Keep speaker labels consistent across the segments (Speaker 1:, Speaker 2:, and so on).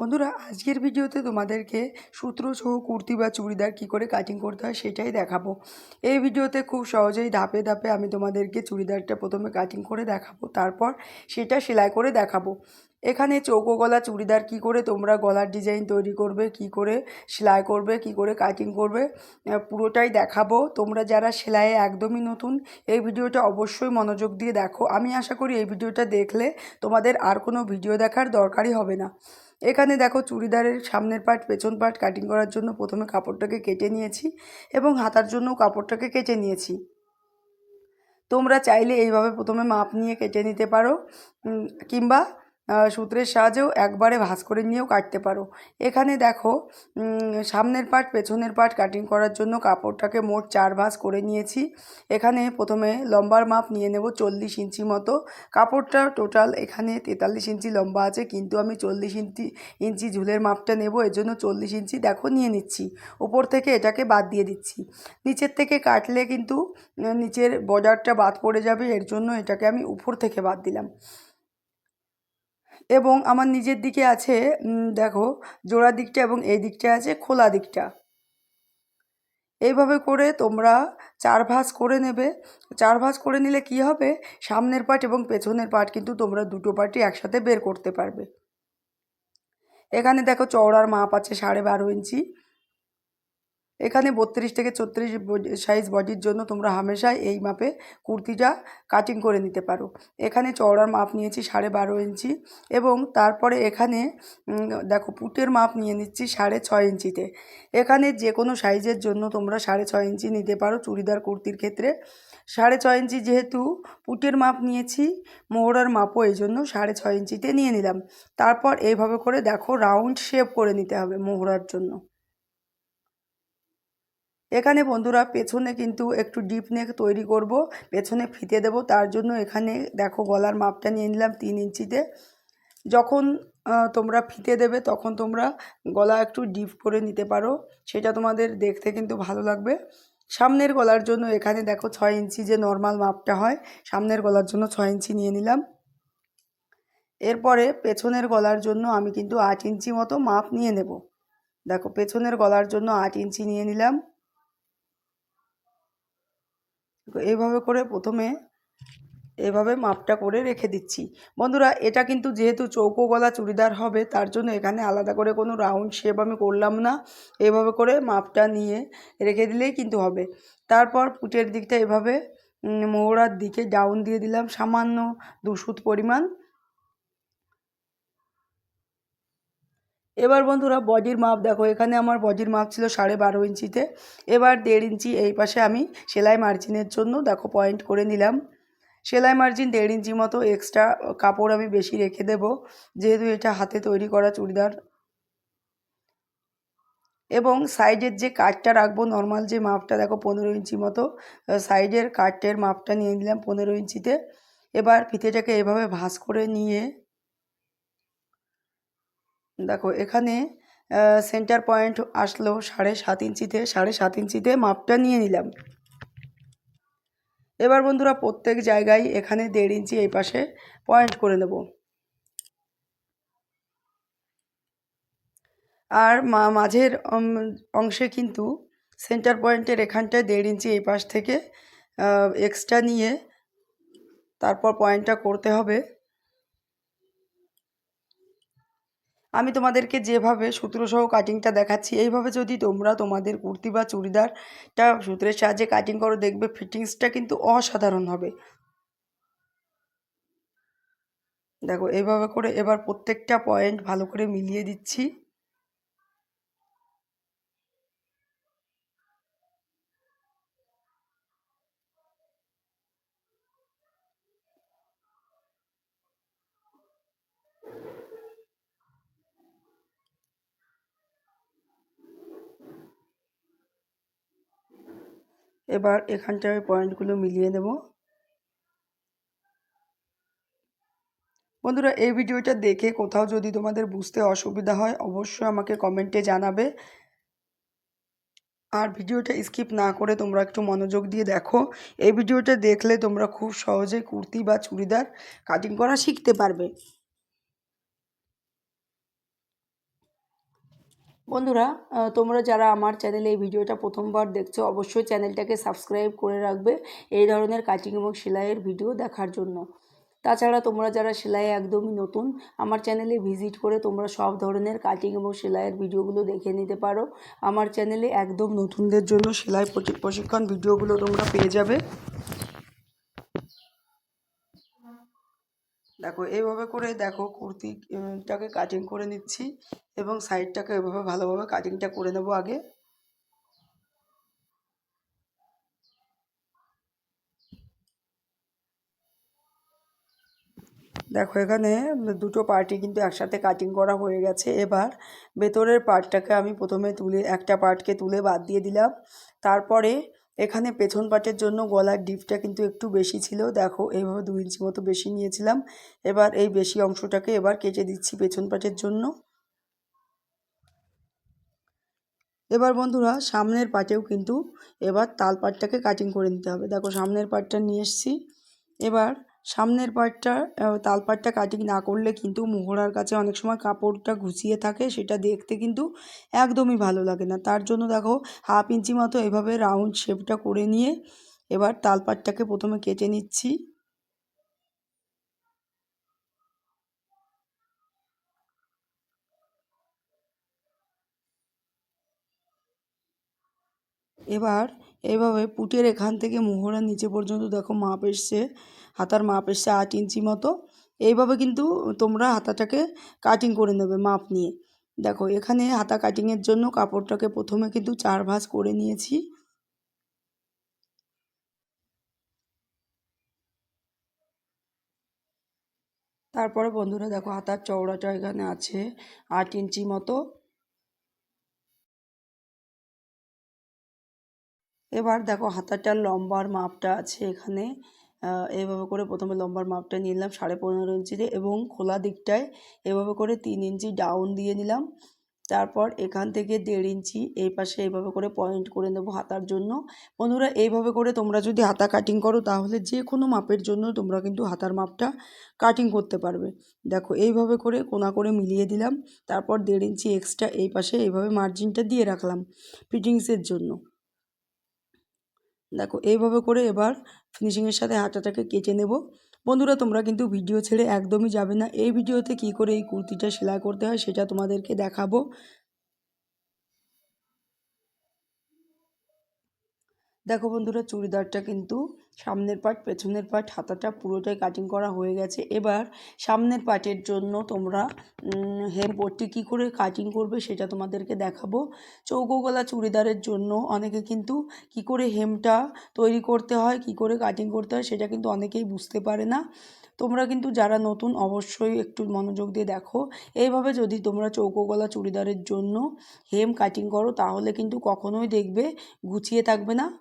Speaker 1: বন্ধুরা, আজকের ভিডিওতে তোমাদেরকে সূত্র সহ কুর্তি বা চুড়িদার কী করে কাটিং করতে হয় সেটাই দেখাবো। এই ভিডিওতে খুব সহজেই ধাপে ধাপে আমি তোমাদেরকে চুড়িদারটা প্রথমে কাটিং করে দেখাবো, তারপর সেটা সেলাই করে দেখাবো। এখানে চৌকো গলা চুড়িদার কি করে তোমরা গলার ডিজাইন তৈরি করবে, কি করে সেলাই করবে, কি করে কাটিং করবে পুরোটাই দেখাবো। তোমরা যারা সেলাইয়ে একদমই নতুন, এই ভিডিওটা অবশ্যই মনোযোগ দিয়ে দেখো। আমি আশা করি এই ভিডিওটা দেখলে তোমাদের আর কোনো ভিডিও দেখার দরকারই হবে না। এখানে দেখো চুড়িদারের সামনের পার্ট, পেছন পার্ট কাটিং করার জন্য প্রথমে কাপড়টাকে কেটে নিয়েছি এবং হাতার জন্য কাপড়টাকে কেটে নিয়েছি। তোমরা চাইলে এইভাবে প্রথমে মাপ নিয়ে কেটে নিতে পারো। কিংবা সূত্রের সাহায্যেও একবারে ভাঁজ করে নিয়েও কাটতে পারো। এখানে দেখো সামনের পার্ট পেছনের পার্ট কাটিং করার জন্য কাপড়টাকে মোট চার ভাঁজ করে নিয়েছি। এখানে প্রথমে লম্বার মাপ নিয়ে নেব চল্লিশ ইঞ্চি মতো। কাপড়টা টোটাল এখানে তেতাল্লিশ ইঞ্চি লম্বা আছে, কিন্তু আমি চল্লিশ ইঞ্চি ইঞ্চি ঝুলের মাপটা নেব, এর জন্য চল্লিশ ইঞ্চি দেখো নিয়ে নিচ্ছি। উপর থেকে এটাকে বাদ দিয়ে দিচ্ছি। নিচের থেকে কাটলে কিন্তু নিচের বর্ডারটা বাদ পড়ে যাবে, এর জন্য এটাকে আমি উপর থেকে বাদ দিলাম। এবং আমার নিজের দিকে আছে দেখো, জোড়া দিকটা এবং এই দিকটা আছে, খোলা দিকটা। এইভাবে করে তোমরা চার ভাঁজ করে নেবে। চার ভাঁজ করে নিলে কি হবে? সামনের পার্ট এবং পেছনের পার্ট কিন্তু তোমরা দুটো পার্টি একসাথে বের করতে পারবে। এখানে দেখো চওড়ার মাপ আছে সাড়ে বারো ইঞ্চি। এখানে বত্রিশ থেকে ছত্রিশ সাইজ বডির জন্য তোমরা হামেশাই এই মাপে কুর্তিটা কাটিং করে নিতে পারো। এখানে চওড়ার মাপ নিয়েছি সাড়ে বারো ইঞ্চি এবং তারপরে এখানে দেখো পুটের মাপ নিয়ে নিচ্ছি সাড়ে ছয় ইঞ্চিতে। এখানে যে কোনো সাইজের জন্য তোমরা সাড়ে ছয় ইঞ্চি নিতে পারো চুড়িদার কুর্তির ক্ষেত্রে। সাড়ে ছয় ইঞ্চি যেহেতু পুটের মাপ নিয়েছি, মোহরার মাপও এই জন্য সাড়ে ছয় ইঞ্চিতে নিয়ে নিলাম। তারপর এইভাবে করে দেখো রাউন্ড শেপ করে নিতে হবে মোহরার জন্য। এখানে বন্ধুরা পেছনে কিন্তু একটু ডিপ নেক তৈরি করব, পেছনে ফিতে দেব, তার জন্য এখানে দেখো গলার মাপটা নিয়ে নিলাম তিন ইঞ্চিতে। যখন তোমরা ফিতে দেবে তখন তোমরা গলা একটু ডিপ করে নিতে পারো, সেটা তোমাদের দেখতে কিন্তু ভালো লাগবে। সামনের গলার জন্য এখানে দেখো ছয় ইঞ্চি যে নর্মাল মাপটা হয়, সামনের গলার জন্য ছয় ইঞ্চি নিয়ে নিলাম। এরপরে পেছনের গলার জন্য আমি কিন্তু আট ইঞ্চি মতো মাপ নিয়ে নেব। দেখো পেছনের গলার জন্য আট ইঞ্চি নিয়ে নিলাম। এইভাবে করে প্রথমে এভাবে মাপটা করে রেখে দিচ্ছি। বন্ধুরা, এটা কিন্তু যেহেতু চৌকো গলা চুড়িদার হবে, তার জন্য এখানে আলাদা করে কোনো রাউন্ড শেপ আমি করলাম না। এভাবে করে মাপটা নিয়ে রেখে দিলেই কিন্তু হবে। তারপর পুটের দিকটা এভাবে মোহরার দিকে ডাউন দিয়ে দিলাম সামান্য দুশুত পরিমাণ। এবার বন্ধুরা বডির মাপ দেখো, এখানে আমার বডির মাপ ছিল সাড়ে বারো ইঞ্চিতে। এবার দেড় ইঞ্চি এই পাশে আমি সেলাই মার্জিনের জন্য দেখো পয়েন্ট করে নিলাম। সেলাই মার্জিন দেড় ইঞ্চি মতো এক্সট্রা কাপড় আমি বেশি রেখে দেব, যেহেতু এটা হাতে তৈরি করা চুড়িদার। এবং সাইডের যে কাটটা রাখব নর্মাল যে মাপটা দেখো পনেরো ইঞ্চি মতো সাইডের কাটের মাপটা নিয়ে নিলাম পনেরো ইঞ্চিতে। এবার ফিতেটাকে এভাবে ভাঁজ করে নিয়ে দেখো, এখানে সেন্টার পয়েন্ট আসলো সাড়ে সাত ইঞ্চিতে, সাড়ে সাত ইঞ্চিতে মাপটা নিয়ে নিলাম। এবার বন্ধুরা প্রত্যেক জায়গায় এখানে দেড় ইঞ্চি এই পাশে পয়েন্ট করে নেব। আর মাঝের অংশে কিন্তু সেন্টার পয়েন্টের এখানটায় দেড় ইঞ্চি এই পাশ থেকে এক্সট্রা নিয়ে তারপর পয়েন্টটা করতে হবে। আমি তোমাদেরকে যেভাবে সূত্রসহ কাটিংটা দেখাচ্ছি, এইভাবে যদি তোমরা তোমাদের কুর্তি বা চুড়িদারটা সূত্রের সাহায্যে কাটিং করো, দেখবে ফিটিংসটা কিন্তু অসাধারণ হবে। দেখো এইভাবে করে এবার প্রত্যেকটা পয়েন্ট ভালো করে মিলিয়ে দিচ্ছি। এবার এখানটায় পয়েন্টগুলো মিলিয়ে নেব। বন্ধুরা, এই ভিডিওটা দেখে কোথাও যদি তোমাদের বুঝতে অসুবিধা হয়, অবশ্যই আমাকে কমেন্টে জানাবে। আর ভিডিওটা স্কিপ না করে তোমরা একটু মনোযোগ দিয়ে দেখো। এই ভিডিওটা দেখলে তোমরা খুব সহজে কুর্তি বা চুড়িদার কাটিং করা শিখতে পারবে। বন্ধুরা তোমরা যারা আমার চ্যানেলে এই ভিডিওটা প্রথমবার দেখছ, অবশ্যই চ্যানেলটাকে সাবস্ক্রাইব করে রাখবে এই ধরনের কাটিং এবং সেলাইয়ের ভিডিও দেখার জন্য। তাছাড়া তোমরা যারা সেলাই একদমই নতুন, আমার চ্যানেলে ভিজিট করে তোমরা সব ধরনের কাটিং এবং সেলাইয়ের ভিডিওগুলো দেখে নিতে পারো। আমার চ্যানেলে একদম নতুনদের জন্য সেলাই প্রশি- প্রশিক্ষণ ভিডিওগুলো তোমরা পেয়ে যাবে। দেখো, এইভাবে করে দেখো কুর্তিটাকে কাটিং করে নিচ্ছি এবং সাইডটাকে এভাবে ভালোভাবে কাটিংটা করে নেব আগে। দেখো, এখানে দুটো পার্টি কিন্তু একসাথে কাটিং করা হয়ে গেছে। এবার ভেতরের পার্টটাকে আমি প্রথমে তুলে, একটা পার্টকে তুলে বাদ দিয়ে দিলাম। তারপরে এখানে পেছন পাটের জন্য গলার ডিপটা কিন্তু একটু বেশি ছিল। দেখো, এইভাবে দু ইঞ্চি মতো বেশি নিয়েছিলাম। এবার এই বেশি অংশটাকে এবার কেটে দিচ্ছি পেছন পাটের জন্য। এবার বন্ধুরা, সামনের পাটেও কিন্তু এবার তাল পাটটাকে কাটিং করে নিতে হবে। দেখো, সামনের পাটটা নিয়ে এসছি। এবার সামনের পাটটা কাটিং না করলে কিন্তু মোহরার কাছে অনেক সময় কাপড়টা ঘুচিয়ে থাকে, সেটা দেখতে কিন্তু একদমই ভালো লাগে না। তার জন্য দেখো হাফ ইঞ্চি মতো এভাবে রাউন্ড শেপটা করে নিয়ে এবার তাল পাটটাকে প্রথমে কেটে নিচ্ছি। এবার এভাবে পুটের এখান থেকে মোহরার নিচে পর্যন্ত দেখো মাপ এসছে। হাতার মাপ এসছে আট ইঞ্চি মতো। এইভাবে কিন্তু তোমরা হাতাটাকে কাটিং করে নেবে মাপ নিয়ে। দেখো, এখানে হাতা কাটিংয়ের জন্য কাপড়টাকে প্রথমে কিন্তু চার ভাঁজ করে নিয়েছি। তারপরে বন্ধুরা দেখো, হাতার চওড়াটা এখানে আছে আট ইঞ্চি মতো। এবার দেখো, হাতাটার লম্বার মাপটা আছে এখানে। আহ, এইভাবে করে প্রথমে লম্বার মাপটা নিলাম সাড়ে পনেরো ইঞ্চিতে এবং খোলা দিকটায় এভাবে করে তিন ইঞ্চি ডাউন দিয়ে নিলাম। তারপর এখান থেকে দেড় ইঞ্চি এই পাশে এইভাবে করে পয়েন্ট করে নেব হাতার জন্য। বন্ধুরা এইভাবে করে তোমরা যদি হাতা কাটিং করো তাহলে যে কোনো মাপের জন্য তোমরা কিন্তু হাতার মাপটা কাটিং করতে পারবে। দেখো এইভাবে করে কোনা করে মিলিয়ে দিলাম। তারপর দেড় ইঞ্চি এক্সট্রা এই পাশে এইভাবে মার্জিনটা দিয়ে রাখলাম ফিটিংসের জন্য। দেখো, এইভাবে করে এবার ফিনিশিংয়ের সাথে হাতাটাকে কেটে নেব। বন্ধুরা, তোমরা কিন্তু ভিডিও ছেড়ে একদমই যাবে না। এই ভিডিওতে কি করে এই কুর্তিটা সেলাই করতে হয়, সেটা তোমাদেরকে দেখাবো। দেখো বন্ধুরা, চুড়িদারটা কিন্তু সামনের পার্ট পেছনের পার্ট হাতাটা পুরোটাই কাটিং করা হয়ে গেছে। এবার সামনের পার্টের জন্য তোমরা হেম পট্টি কী করে কাটিং করবে সেটা তোমাদেরকে দেখাবো। চৌকো গলা চুড়িদারের জন্য অনেকে কিন্তু কি করে হেমটা তৈরি করতে হয়, কি করে কাটিং করতে হয় সেটা কিন্তু অনেকেই বুঝতে পারে না। তোমরা কিন্তু যারা নতুন অবশ্যই একটু মনোযোগ দিয়ে দেখো। এইভাবে যদি তোমরা চৌকো গলা চুড়িদারের জন্য হেম কাটিং করো তাহলে কিন্তু কখনোই দেখবে গুছিয়ে থাকবে নে-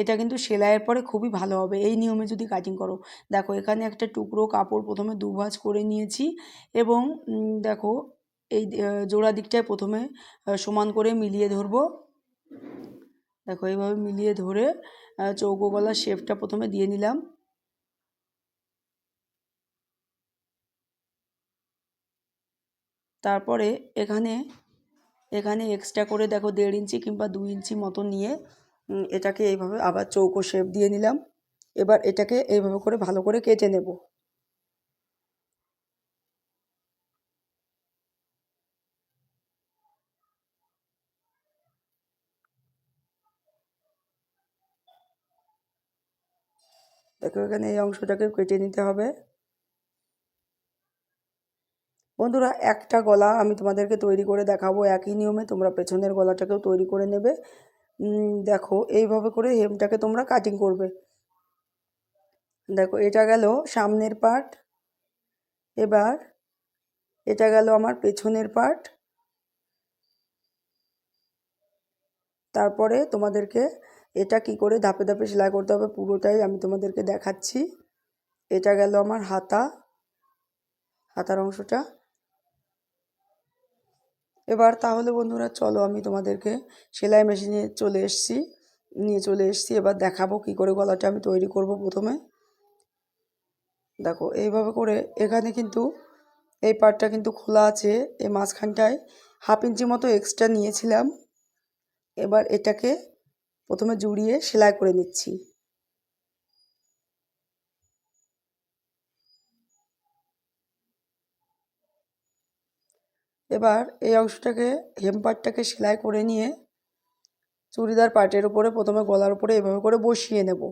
Speaker 1: এটা কিন্তু সেলাইয়ের পরে খুবই ভালো হবে। এই নিয়মে যদি কাটিং করো। দেখো, এখানে একটা টুকরো কাপড় প্রথমে দুভাঁজ করে নিয়েছি এবং দেখো, এই জোড়া দিকটায় প্রথমে সমান করে মিলিয়ে ধরবো। দেখো, এইভাবে মিলিয়ে ধরে চৌকো গলার শেপটা প্রথমে দিয়ে নিলাম। তারপরে এখানে এখানে এক্সট্রা করে দেখো দেড় ইঞ্চি কিংবা দুই ইঞ্চি মতো নিয়ে এটাকে এইভাবে আবার চৌকো শেপ দিয়ে নিলাম। এবার এটাকে এইভাবে করে ভালো করে কেটে নেব। দেখো, এখানে এই অংশটাকে কেটে নিতে হবে। বন্ধুরা, একটা গলা আমি তোমাদেরকে তৈরি করে দেখাবো। একই নিয়মে তোমরা পেছনের গলাটাকেও তৈরি করে নেবে। দেখো, এইভাবে করে হেমটাকে তোমরা কাটিং করবে। দেখো, এটা গেল সামনের পার্ট এবার এটা গেল আমার পেছনের পার্ট তারপরে তোমাদেরকে এটা কি করে ধাপে ধাপে সেলাই করতে হবে পুরোটাই আমি তোমাদেরকে দেখাচ্ছি। এটা গেল আমার হাতা, হাতার অংশটা। এবার তাহলে বন্ধুরা চলো আমি তোমাদেরকে সেলাই মেশিনে চলে এসেছি। নিয়ে চলে এসেছি, এবার দেখাবো কি করে গলাটা আমি তৈরি করব প্রথমে। দেখো, এইভাবে করে এখানে কিন্তু এই পার্টটা কিন্তু খোলা আছে, এই মাঝখানটায় হাফ ইঞ্চি মতো এক্সট্রা নিয়েছিলাম। এবার এটাকে প্রথমে জুড়িয়ে সেলাই করে নিচ্ছি। এবার এই অংশটাকে হেম পার্টটাকে সেলাই করে নিয়ে চুড়িদার পার্টের উপরে, প্রথমে গলার উপরে এভাবে করে বসিয়ে নেব।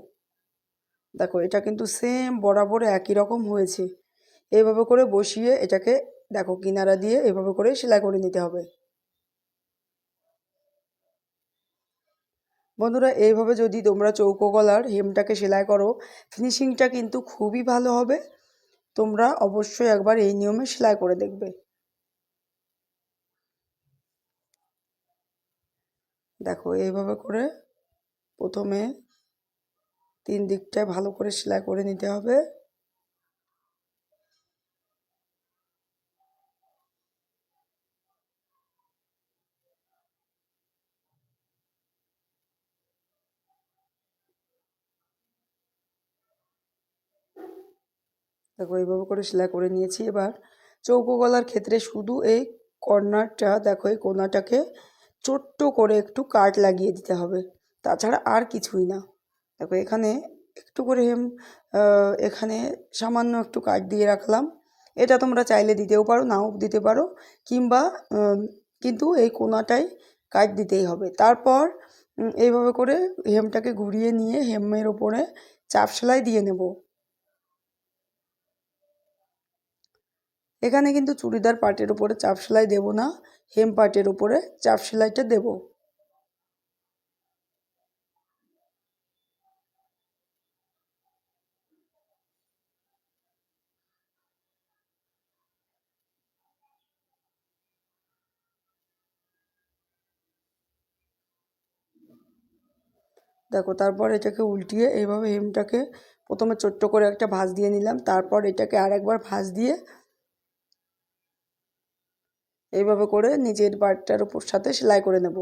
Speaker 1: দেখো, এটা কিন্তু সেম বরাবর একই রকম হয়েছে। এইভাবে করে বসিয়ে এটাকে, দেখো, কিনারা দিয়ে এভাবে করে সেলাই করে নিতে হবে। বন্ধুরা, এইভাবে যদি তোমরা চৌকো গলার হেমটাকে সেলাই করো ফিনিশিংটা কিন্তু খুবই ভালো হবে। তোমরা অবশ্যই একবার এই নিয়মে সেলাই করে দেখবে। দেখো, এইভাবে করে প্রথমে তিন দিকটায় ভালো করে সেলাই করে নিতে হবে। দেখো, এইভাবে করে সেলাই করে নিয়েছি। এবার চৌকো গলার ক্ষেত্রে শুধু এই কর্নারটা, দেখো, এই কোনাটাকে ছোট্ট করে একটু কাট লাগিয়ে দিতে হবে। তাছাড়া আর কিছুই না। দেখো, এখানে একটু করে হেম এখানে সামান্য একটু কাট দিয়ে রাখলাম। এটা তোমরা চাইলে দিতেও পারো, নাও দিতে পারো, কিংবা কিন্তু এই কোনাটাই কাট দিতেই হবে। তারপর এইভাবে করে হেমটাকে ঘুরিয়ে নিয়ে হেমের ওপরে চাপ সেলাই দিয়ে নেব। এখানে কিন্তু চুড়িদার পাটের উপরে চাপ সেলাই দেবো না, হেম পাটের উপরে চাপ সেলাইটা দেব। দেখো, তারপর এটাকে উল্টিয়ে এইভাবে হেমটাকে প্রথমে ছোট্ট করে একটা ভাঁজ দিয়ে নিলাম, তারপর এটাকে আর একবার ভাঁজ দিয়ে এইভাবে করে নিজের পার্টটার উপর সাথে সেলাই করে নেব।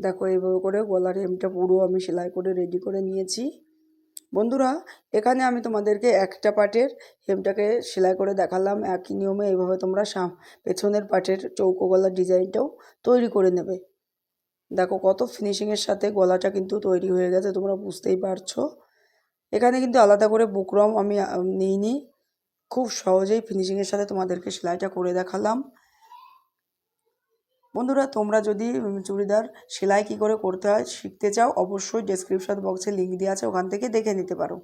Speaker 1: দেখো, এইভাবে করে গলার হেমটা পুরো আমি সেলাই করে রেডি করে নিয়েছি। বন্ধুরা, এখানে আমি তোমাদেরকে একটা পার্টের হেমটাকে সেলাই করে দেখালাম। একই নিয়মে এইভাবে তোমরা পেছনের পার্টের চৌকো গলার ডিজাইনটাও তৈরি করে নেবে। দেখো, কত ফিনিশিংয়ের সাথে গলাটা কিন্তু তৈরি হয়ে গেছে, তোমরা বুঝতেই পারছ। এখানে কিন্তু আলাদা করে বুকরম আমি নিইনি। খুব সহজেই ফিনিশিংয়ের সাথে তোমাদেরকে সেলাইটা করে দেখালাম। বন্ধুরা, তোমরা যদি চুড়িদার সেলাই কী করে করতে হয়, শিখতে চাও, অবশ্যই ডেসক্রিপশন বক্সে লিঙ্ক দেওয়া আছে, ওখান থেকে দেখে নিতে পারো।